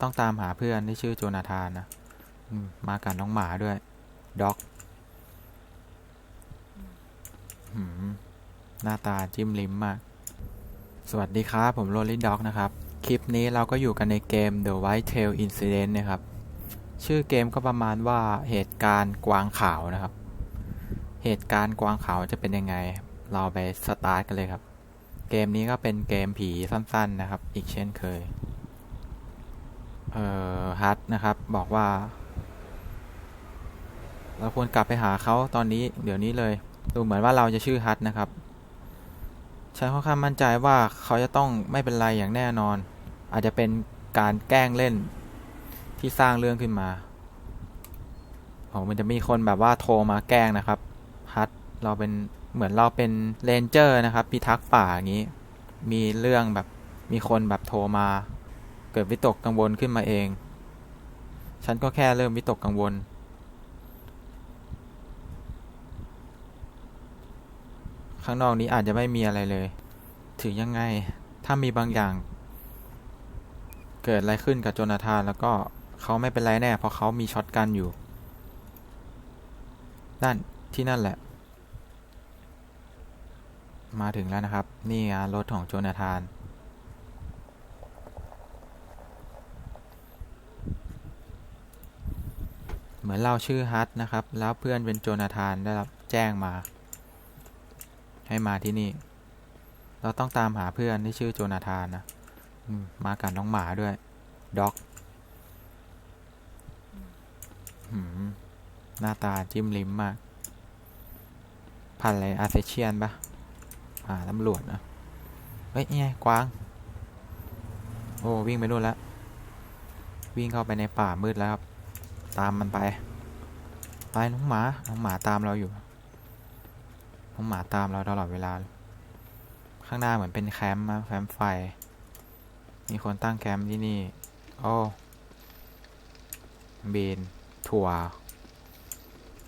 ต้องตามหาเพื่อนที่ชื่อโจนาธานนะมากับน้องหมาด้วย ด็อกหืมหน้าตาจิ้มลิ้มมาก สวัสดีครับ ผมโรลลี่ด็อกนะครับ คลิปนี้เราก็อยู่กันในเกม The White Tail Incident นะครับ ชื่อเกมก็ประมาณว่าเหตุการณ์กวางขาวนะครับ เหตุการณ์กวางขาวจะเป็นยังไง เราไปสตาร์ทกันเลยครับ เกมนี้ก็เป็นเกมผีสั้น ๆนะครับ อีกเช่นเคย เอ่อฮัทนะครับ บอกว่า เราควรกลับไปหาเขาตอนนี้ เดี๋ยวนี้เลย ดูเหมือนว่าเราจะชื่อฮัทนะครับฉันค่อนข้างมั่นใจว่าเขาจะต้องไม่เป็นไรอย่างแน่นอน อาจจะเป็นการแกล้งเล่นที่สร้างเรื่องขึ้นมาโอ้มันจะมีคนแบบว่าโทรมาแกล้งนะครับ ฮัทเราเป็นเหมือนเราเป็นเรนเจอร์นะครับพิทักษ์ป่าอย่างนี้ มีเรื่องแบบมีคนแบบโทรมา เกิดวิตกกังวลขึ้นมาเอง ฉันก็แค่เริ่มวิตกกังวล ข้างนอกนี้อาจจะไม่มีอะไรเลย ถึงยังไง ถ้ามีบางอย่าง เกิดอะไรขึ้นกับโจนาธานแล้วก็เขาไม่เป็นไรแน่ เพราะเขามีช็อตกันอยู่ นั่นที่นั่นแหละ มาถึงแล้วนะครับ นี่รถของโจนาธาน เหมือนเราชื่อฮัทนะครับ แล้วเพื่อนเป็นโจนาธานได้รับแจ้งมา ให้มาที่นี่ เราต้องตามหาเพื่อนที่ชื่อโจนาธานนะมากับน้องหมาด้วยด็อกหืมหน้าตาจิ้มลิ้มมาก พันอะไรอาเซเชียนปะอ่าตำรวจนะเฮ้ยไงกวาง โอ้ วิ่งไปนู่นแล้ว วิ่งเข้าไปในป่ามืดแล้วครับ ตามมันไป ไปน้องหมา น้องหมาตามเราอยู่ น้องหมาตามเราตลอดเวลา ข้างหน้าเหมือนเป็นแคมป์นะแคมป์ไฟ มีคนตั้งแคมป์ที่นี่ โอ้เบนถั่ว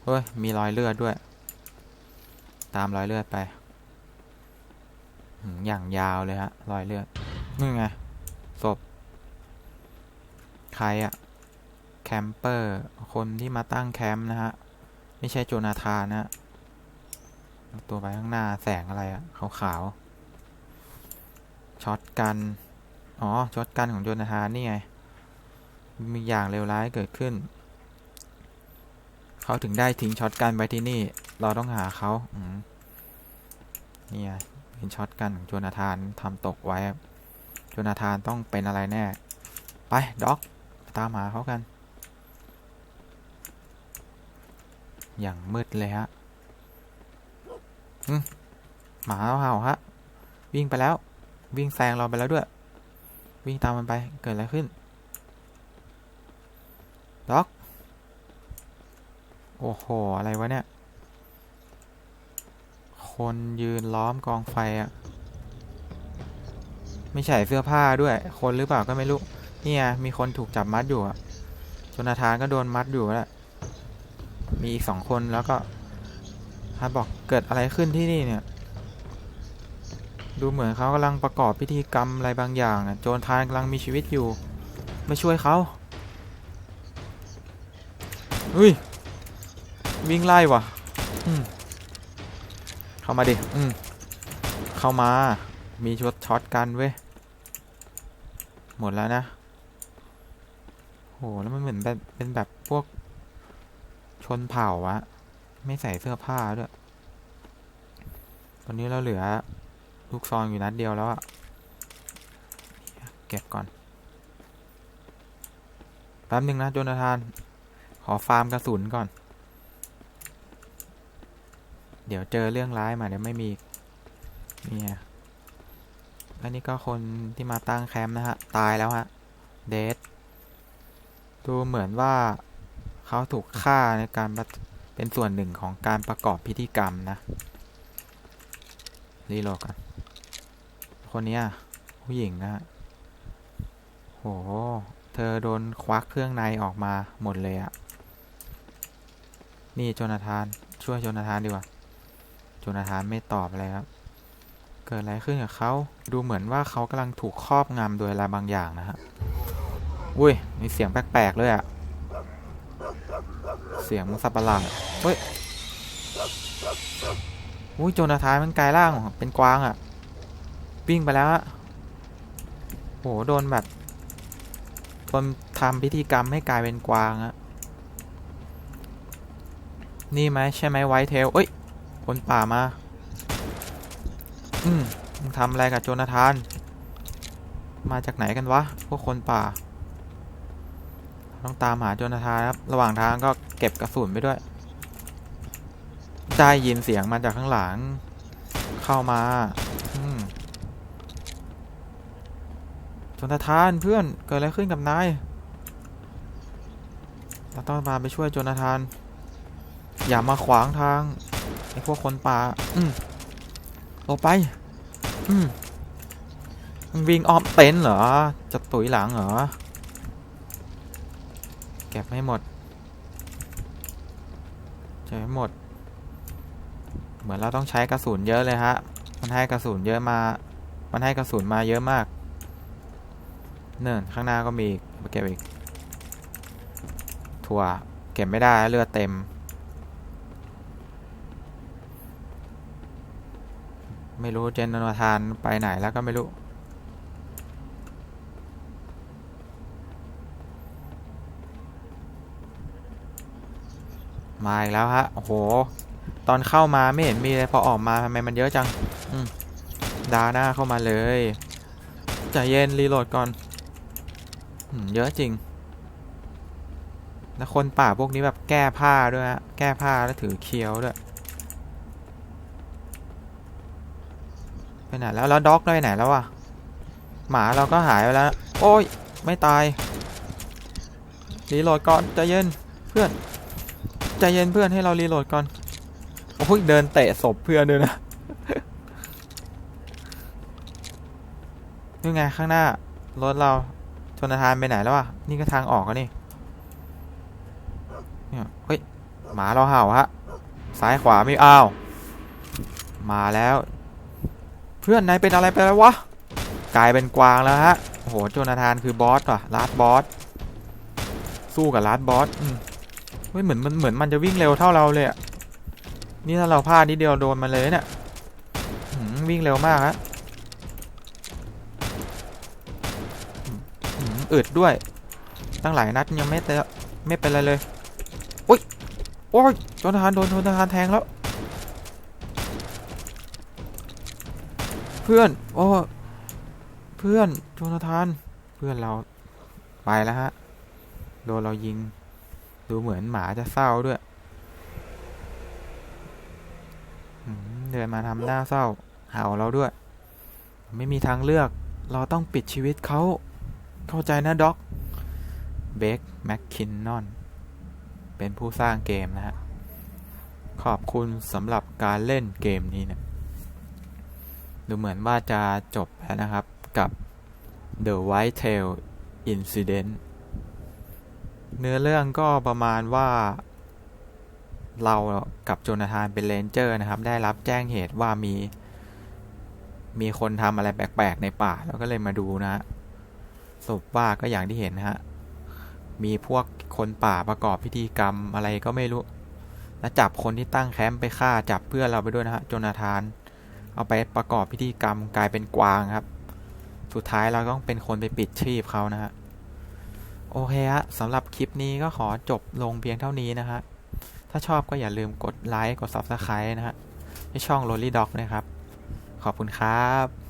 เฮ้ย มีรอยเลือดด้วย ตามรอยเลือดไปหืมอย่างยาวเลยฮะ รอยเลือดนี่ไง ศพ ใครอะ มเปอร์ คนที่มาตั้งแคมป์นะฮะ ไม่ใช่โจนาธานนะฮะตัวไปข้างหน้าแสงอะไรอะขาวๆช็อตกัน อ๋อช็อตกันของโจนาธานนี่ไง มีอย่างเลวร้ายเกิดขึ้น เขาถึงได้ทิ้งช็อตกันไปที่นี่ เราต้องหาเขาอืนี่ไงเป็นช็อตกันของโจนาธานทำตกไว้โจนาธานต้องเป็นอะไรแน่ ไปด็อก ตามหาเขากัน อย่างมืดเลยฮะหมาเห่าฮะ วิ่งไปแล้ว วิ่งแซงเราไปแล้วด้วย วิ่งตามมันไป เกิดอะไรขึ้นด็อก โอ้โห อะไรวะเนี่ย คนยืนล้อมกองไฟอะไม่ใส่เสื้อผ้าด้วย คนหรือเปล่าก็ไม่รู้ เนี่ย มีคนถูกจับมัดอยู่อะโจนาธานก็โดนมัดอยู่แล้ว มีอีกสองคนแล้วก็ฮัทบอกเกิดอะไรขึ้นที่นี่เนี่ย ดูเหมือนเขากำลังประกอบพิธีกรรมอะไรบางอย่างอะโจนาธานกำลังมีชีวิตอยู่ไม่ช่วยเขาเฮ้ย วิ่งไล่ว่ะเข้ามาดิอืมเข้ามา มีช็อตช็อตกันเว้ย หมดแล้วนะโหแล้วมันเหมือนแบบเป็นแบบพวก ชนเผ่าวะ ไม่ใส่เสื้อผ้าด้วย ตอนนี้เราเหลือ ลูกซองอยู่นัดเดียวแล้วอะเก็บก่อน แป๊บนึงนะโจนาธาน ขอฟาร์มกระสุนก่อน เดี๋ยวเจอเรื่องร้ายมาเดี๋ยวไม่มีเนี่ยอันนี้ก็คนที่มาตั้งแคมป์นะฮะ ตายแล้วฮะ เดทดูเหมือนว่า เขาถูกฆ่าในการเป็นส่วนหนึ่งของการประกอบพิธีกรรมนะรีโหลดกันคนนี้ผู้หญิงนะโห เธอโดนควักเครื่องในออกมาหมดเลยอะนี่โจนาธาน ช่วยโจนาธานดีกว่า โจนาธานไม่ตอบอะไรครับ เกิดอะไรขึ้นกับเขา ดูเหมือนว่าเขากำลังถูกครอบงำโดยอะไรบางอย่างนะฮะ อุ้ย มีเสียงแปลกๆเลยอะ สียงสัตว์ประหลาดเฮ้ยอุ้ยโจนาธานมันกลายร่างเป็นกวางอะวิ่งไปแล้วอะโหโดนแบบโดนทำพิธีกรรมให้กลายเป็นกวางอะนี่ไหมใช่ไหมไวท์เทลเอ้ยคนป่ามา อืมทำอะไรกับโจนาธาน มาจากไหนกันวะ พวกคนป่า ต้องตามหาโจนาธานครับ ระหว่างทางก็เก็บกระสุนไปด้วย ได้ยินเสียงมาจากข้างหลัง เข้ามาโจนาธานเพื่อนเกิดอะไรขึ้นกับนาย เราต้องมาไปช่วยโจนาธาน อย่ามาขวางทางไอ้พวกคนป่า อืมออกไป อืมวิ่งอ้อมเต็นท์เหรอ จะตุ๋ยหลังเหรอ เก็บไม่หมดเก็บไม่หมด เหมือนเราต้องใช้กระสุนเยอะเลยฮะ มันให้กระสุนเยอะมา มันให้กระสุนมาเยอะมาก เนิ่นข้างหน้าก็มีมาเก็บอีก ถั่วเก็บไม่ได้เลือดเต็ม ไม่รู้เจนนทานไปไหนแล้วก็ไม่รู้ มาอีกแล้วฮะ โอ้โห ตอนเข้ามาไม่เห็นมีเลยพอออกมาทำไมมันเยอะจังดาหน้าเข้ามาเลยใจเย็นรีโหลดก่อนอเยอะจริง แล้วคนป่าพวกนี้แบบแก้ผ้าด้วยฮะ แก้ผ้าแล้วถือเคี้ยวด้วยไปไหนแล้วแล้วด็อกไปไหนแล้ววะหมาเราก็หายไปแล้ว โอ้ย ไม่ตายรีโหลดก่อนใจเย็นเพื่อน ใจเย็นเพื่อนให้เรารีโหลดก่อนโอ้ยเดินเตะศพเพื่อนด้วยนะนี่ไงข้างหน้ารถเราชนทานไปไหนแล้ววะนี่ก็ทางออกแล้วนี่เนี่ยเฮ้ยหมาเราเห่าฮะซ้ายขวาไม่อ้าว มาแล้ว เพื่อนนายเป็นอะไรไปแล้ววะกลายเป็นกวางแล้วฮะโอ้โหโจนาธานคือบอสว่ะลาดบอสสู้กับลาดบอสอืม เฮ้ยเหมือนมันเหมือนมันจะวิ่งเร็วเท่าเราเลยอะนี่ถ้าเราพลาดนิดเดียวโดนมันเลยเนี่ยวิ่งเร็วมากฮะหืดด้วย ตั้งหลายนัดยังไม่เตะไม่เป็นไรเลย อุ้ย โอ้ยโจนาธานโดนโจนาธานแทงแล้ว เพื่อน โอ้เพื่อนโจนาธาน เพื่อนเรา ไปแล้วฮะ โดนเรายิง ดูเหมือนหมาจะเศร้าด้วยเดินมาทำหน้าเศร้าเห่าเราด้วย ไม่มีทางเลือก เราต้องปิดชีวิตเขา เข้าใจนะด็อก เบคแมคคินนอน เป็นผู้สร้างเกมนะฮะ ขอบคุณสำหรับการเล่นเกมนี้นะดูเหมือนว่าจะจบแล้วนะครับกับ The White Tail Incident เนื้อเรื่องก็ประมาณว่า เรากับโจนาธานเป็นเลนเจอร์นะครับ ได้รับแจ้งเหตุว่ามี มีคนทำอะไรแปลกๆในป่า แล้วก็เลยมาดูนะฮะสรุปว่าก็อย่างที่เห็นนะฮะ มีพวกคนป่าประกอบพิธีกรรมอะไรก็ไม่รู้ แล้วจับคนที่ตั้งแคมป์ไปฆ่าจับเพื่อนเราไปด้วยนะฮะโจนาธาน เอาไปประกอบพิธีกรรมกลายเป็นกวางครับ สุดท้ายเราต้องเป็นคนไปปิดชีพเขานะฮะ โอเคฮะสำหรับคลิปนี้ก็ขอจบลงเพียงเท่านี้นะฮะ ถ้าชอบก็อย่าลืมกดไลค์ กด Subscribe นะฮะในช่อง Lolly Dog นะครับ ขอบคุณครับ